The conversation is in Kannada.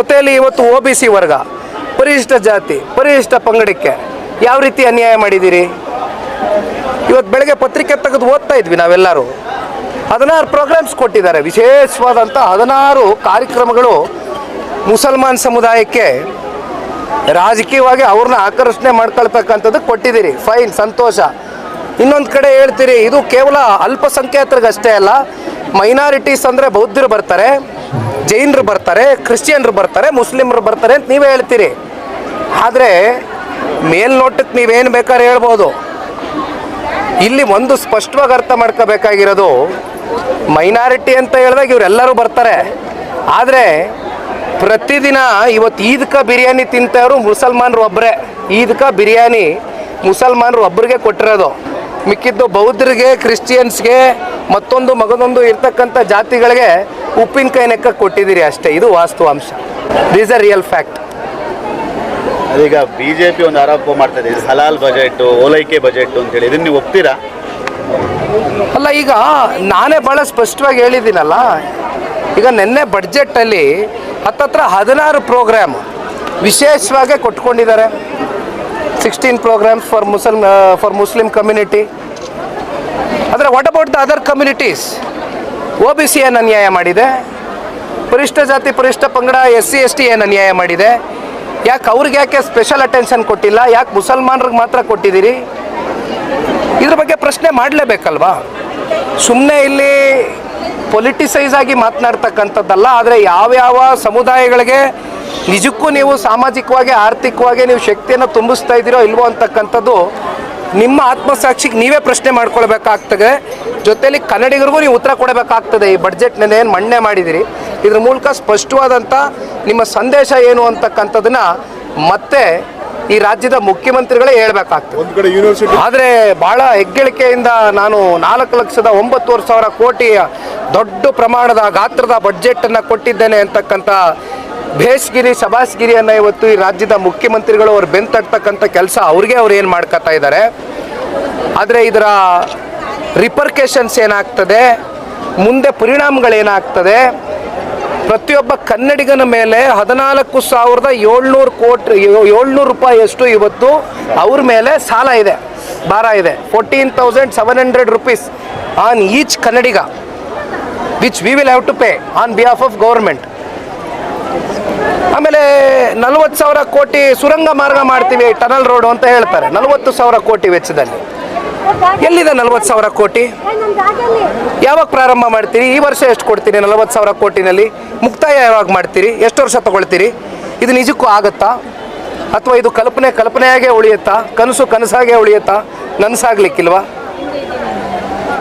ಜೊತೆಯಲ್ಲಿ ಇವತ್ತು ಒ ಬಿ ಸಿ ವರ್ಗ, ಪರಿಶಿಷ್ಟ ಜಾತಿ, ಪರಿಶಿಷ್ಟ ಪಂಗಡಕ್ಕೆ ಯಾವ ರೀತಿ ಅನ್ಯಾಯ ಮಾಡಿದ್ದೀರಿ? ಇವತ್ತು ಬೆಳಗ್ಗೆ ಪತ್ರಿಕೆ ತೆಗೆದು ಓದ್ತಾ ಇದ್ವಿ ನಾವೆಲ್ಲರೂ. ಹದಿನಾರು ಪ್ರೋಗ್ರಾಮ್ಸ್ ಕೊಟ್ಟಿದ್ದಾರೆ. ವಿಶೇಷವಾದಂಥ ಹದಿನಾರು ಕಾರ್ಯಕ್ರಮಗಳು ಮುಸಲ್ಮಾನ್ ಸಮುದಾಯಕ್ಕೆ ರಾಜಕೀಯವಾಗಿ ಅವ್ರನ್ನ ಆಕರ್ಷಣೆ ಮಾಡ್ಕೊಳ್ತಕ್ಕಂಥದ್ದು ಕೊಟ್ಟಿದ್ದೀರಿ. ಫೈನ್, ಸಂತೋಷ. ಇನ್ನೊಂದು ಕಡೆ ಹೇಳ್ತೀರಿ, ಇದು ಕೇವಲ ಅಲ್ಪಸಂಖ್ಯಾತರಿಗಷ್ಟೇ ಅಲ್ಲ, ಮೈನಾರಿಟೀಸ್ ಅಂದರೆ ಬೌದ್ಧರು ಬರ್ತಾರೆ. ಜೈನರು ಬರ್ತಾರೆ, ಕ್ರಿಶ್ಚಿಯನ್ರು ಬರ್ತಾರೆ, ಮುಸ್ಲಿಮರು ಬರ್ತಾರೆ ಅಂತ ನೀವೇ ಹೇಳ್ತೀರಿ. ಆದರೆ ಮೇಲ್ನೋಟಕ್ಕೆ ನೀವೇನು ಬೇಕಾದ್ರೆ ಹೇಳ್ಬೋದು. ಇಲ್ಲಿ ಒಂದು ಸ್ಪಷ್ಟವಾಗಿ ಅರ್ಥ ಮಾಡ್ಕೋಬೇಕಾಗಿರೋದು, ಮೈನಾರಿಟಿ ಅಂತ ಹೇಳಿದಾಗ ಇವರೆಲ್ಲರೂ ಬರ್ತಾರೆ. ಆದರೆ ಪ್ರತಿದಿನ ಇವತ್ತು ಈದ್ಕ ಬಿರಿಯಾನಿ ತಿಂತವರು ಮುಸಲ್ಮಾನರು ಒಬ್ಬರೇ ಈದ್ಕ ಬಿರಿಯಾನಿ ಮುಸಲ್ಮಾನರು ಒಬ್ಬರಿಗೆ ಕೊಟ್ಟಿರೋದು. ಮಿಕ್ಕಿದ್ದು ಬೌದ್ಧರಿಗೆ, ಕ್ರಿಶ್ಚಿಯನ್ಸ್ಗೆ, ಮತ್ತೊಂದು ಮಗದೊಂದು ಇರ್ತಕ್ಕಂಥ ಜಾತಿಗಳಿಗೆ ಉಪ್ಪಿನಕಾಯಿ ನೆಕ್ಕ ಕೊಟ್ಟಿದ್ದೀರಿ ಅಷ್ಟೇ. ಇದು ವಾಸ್ತವಾಂಶ. ದೀಸ್ ಅ ರಿಯಲ್ ಫ್ಯಾಕ್ಟ್ ಅದೀಗ ಬಿಜೆಪಿ ಒಂದು ಆರೋಪ ಮಾಡ್ತಾ ಇದೆ. ಹಲಾಲ್ ಬಜೆಟ್ ಓಲೈಕೆ ಬಜೆಟ್ ಅಂತೇಳಿ ಇದನ್ನ ನೀವು ಒಪ್ತೀರಾ? ಅಲ್ಲ ಈಗ ನಾನೇ ಭಾಳ ಸ್ಪಷ್ಟವಾಗಿ ಹೇಳಿದ್ದೀನಲ್ಲ. ಈಗ ನಿನ್ನೆ ಬಡ್ಜೆಟ್ಟಲ್ಲಿ ಹತ್ತತ್ರ ಹದಿನಾರು ಪ್ರೋಗ್ರಾಮ್ ವಿಶೇಷವಾಗಿ ಕೊಟ್ಕೊಂಡಿದ್ದಾರೆ. ಸಿಕ್ಸ್ಟೀನ್ ಪ್ರೋಗ್ರಾಮ್ಸ್ ಫಾರ್ ಮುಸಲ್ ಫಾರ್ ಮುಸ್ಲಿಂ ಕಮ್ಯುನಿಟಿ ಆದರೆ what about the other communities O B C ಏನು ಅನ್ಯಾಯ ಮಾಡಿದೆ? ಪರಿಷ್ಠ ಜಾತಿ, ಪರಿಷ್ಠ ಪಂಗಡ ಎಸ್ ಸಿ ಎಸ್ ಟಿ ಏನು ಅನ್ಯಾಯ ಮಾಡಿದೆ? ಯಾಕೆ ಅವ್ರಿಗೆ ಯಾಕೆ ಸ್ಪೆಷಲ್ ಅಟೆನ್ಷನ್ ಕೊಟ್ಟಿಲ್ಲ? ಯಾಕೆ ಮುಸಲ್ಮಾನರಿಗೆ ಮಾತ್ರ ಕೊಟ್ಟಿದ್ದೀರಿ? ಇದ್ರ ಬಗ್ಗೆ ಪ್ರಶ್ನೆ ಮಾಡಲೇಬೇಕಲ್ವಾ? ಸುಮ್ಮನೆ ಇಲ್ಲಿ ಪೊಲಿಟಿಸೈಸ್ ಆಗಿ ಮಾತನಾಡ್ತಕ್ಕಂಥದ್ದಲ್ಲ, ಆದರೆ ಯಾವ್ಯಾವ ಸಮುದಾಯಗಳಿಗೆ ನಿಜಕ್ಕೂ ನೀವು ಸಾಮಾಜಿಕವಾಗಿ, ಆರ್ಥಿಕವಾಗಿ ನೀವು ಶಕ್ತಿಯನ್ನು ತುಂಬಿಸ್ತಾ ಇದ್ದೀರೋ ಇಲ್ವೋ ಅಂತಕ್ಕಂಥದ್ದು ನಿಮ್ಮ ಆತ್ಮಸಾಕ್ಷಿಗೆ ನೀವೇ ಪ್ರಶ್ನೆ ಮಾಡ್ಕೊಳ್ಬೇಕಾಗ್ತದೆ. ಜೊತೆಯಲ್ಲಿ ಕನ್ನಡಿಗರಿಗೂ ನೀವು ಉತ್ತರ ಕೊಡಬೇಕಾಗ್ತದೆ. ಈ ಬಡ್ಜೆಟ್ನ ಏನು ಮಣ್ಣೆ ಮಾಡಿದಿರಿ. ಇದ್ರ ಮೂಲಕ ಸ್ಪಷ್ಟವಾದಂಥ ನಿಮ್ಮ ಸಂದೇಶ ಏನು ಅಂತಕ್ಕಂಥದ್ದನ್ನ ಮತ್ತೆ ಈ ರಾಜ್ಯದ ಮುಖ್ಯಮಂತ್ರಿಗಳೇ ಹೇಳ್ಬೇಕಾಗ್ತದೆ. ಒಂದು ಕಡೆ ಯೂನಿವರ್ಸಿಟಿ ಆದರೆ ಬಹಳ ಹೆಗ್ಗಳಿಕೆಯಿಂದ ನಾನು ನಾಲ್ಕು ಲಕ್ಷದ ಒಂಬತ್ತುವರೆ ಸಾವಿರ ಕೋಟಿ ದೊಡ್ಡ ಪ್ರಮಾಣದ ಗಾತ್ರದ ಬಡ್ಜೆಟನ್ನು ಕೊಟ್ಟಿದ್ದೇನೆ ಅಂತಕ್ಕಂಥ ಭೇಷ್ಗಿರಿ ಶಬಾಸ್ಗಿರಿಯನ್ನು ಇವತ್ತು ಈ ರಾಜ್ಯದ ಮುಖ್ಯಮಂತ್ರಿಗಳು ಅವ್ರು ಬೆಂತಟ್ಟತಕ್ಕಂಥ ಕೆಲಸ ಅವ್ರಿಗೆ ಅವ್ರು ಏನು ಮಾಡ್ಕೊತಾ ಇದ್ದಾರೆ ಆದರೆ ಇದರ ರಿಪರ್ಕೇಷನ್ಸ್ ಏನಾಗ್ತದೆ, ಮುಂದೆ ಪರಿಣಾಮಗಳೇನಾಗ್ತದೆ ಪ್ರತಿಯೊಬ್ಬ ಕನ್ನಡಿಗನ ಮೇಲೆ ಹದಿನಾಲ್ಕು ಸಾವಿರದ ಏಳ್ನೂರು ಕೋಟಿ, ಏಳ್ನೂರು ರೂಪಾಯಿಯಷ್ಟು ಇವತ್ತು ಅವ್ರ ಮೇಲೆ ಸಾಲ ಇದೆ, ಭಾರ ಇದೆ. Fourteen thousand seven hundred rupees on each Kannadiga which we will have to pay on behalf of government ಆಮೇಲೆ ನಲವತ್ತು ಸಾವಿರ ಕೋಟಿ ಸುರಂಗ ಮಾರ್ಗ ಮಾಡ್ತೀವಿ ಟನಲ್ ರೋಡ್ ಅಂತ ಹೇಳ್ತಾರೆ. ನಲವತ್ತು ಸಾವಿರ ಕೋಟಿ ವೆಚ್ಚದಲ್ಲಿ. ಎಲ್ಲಿದೆ ನಲವತ್ತು ಸಾವಿರ ಕೋಟಿ? ಯಾವಾಗ ಪ್ರಾರಂಭ ಮಾಡ್ತೀರಿ? ಈ ವರ್ಷ ಎಷ್ಟು ಕೊಡ್ತೀರಿ ನಲವತ್ತು ಸಾವಿರ ಕೋಟಿನಲ್ಲಿ? ಮುಕ್ತಾಯ ಯಾವಾಗ ಮಾಡ್ತೀರಿ? ಎಷ್ಟು ವರ್ಷ ತಗೊಳ್ತೀರಿ? ಇದು ನಿಜಕ್ಕೂ ಆಗುತ್ತಾ? ಅಥವಾ ಇದು ಕಲ್ಪನೆ ಕಲ್ಪನೆಯಾಗೇ ಉಳಿಯುತ್ತಾ? ಕನಸು ಕನಸಾಗೇ ಉಳಿಯುತ್ತಾ? ನನಸಾಗ್ಲಿಕ್ಕಿಲ್ವಾ?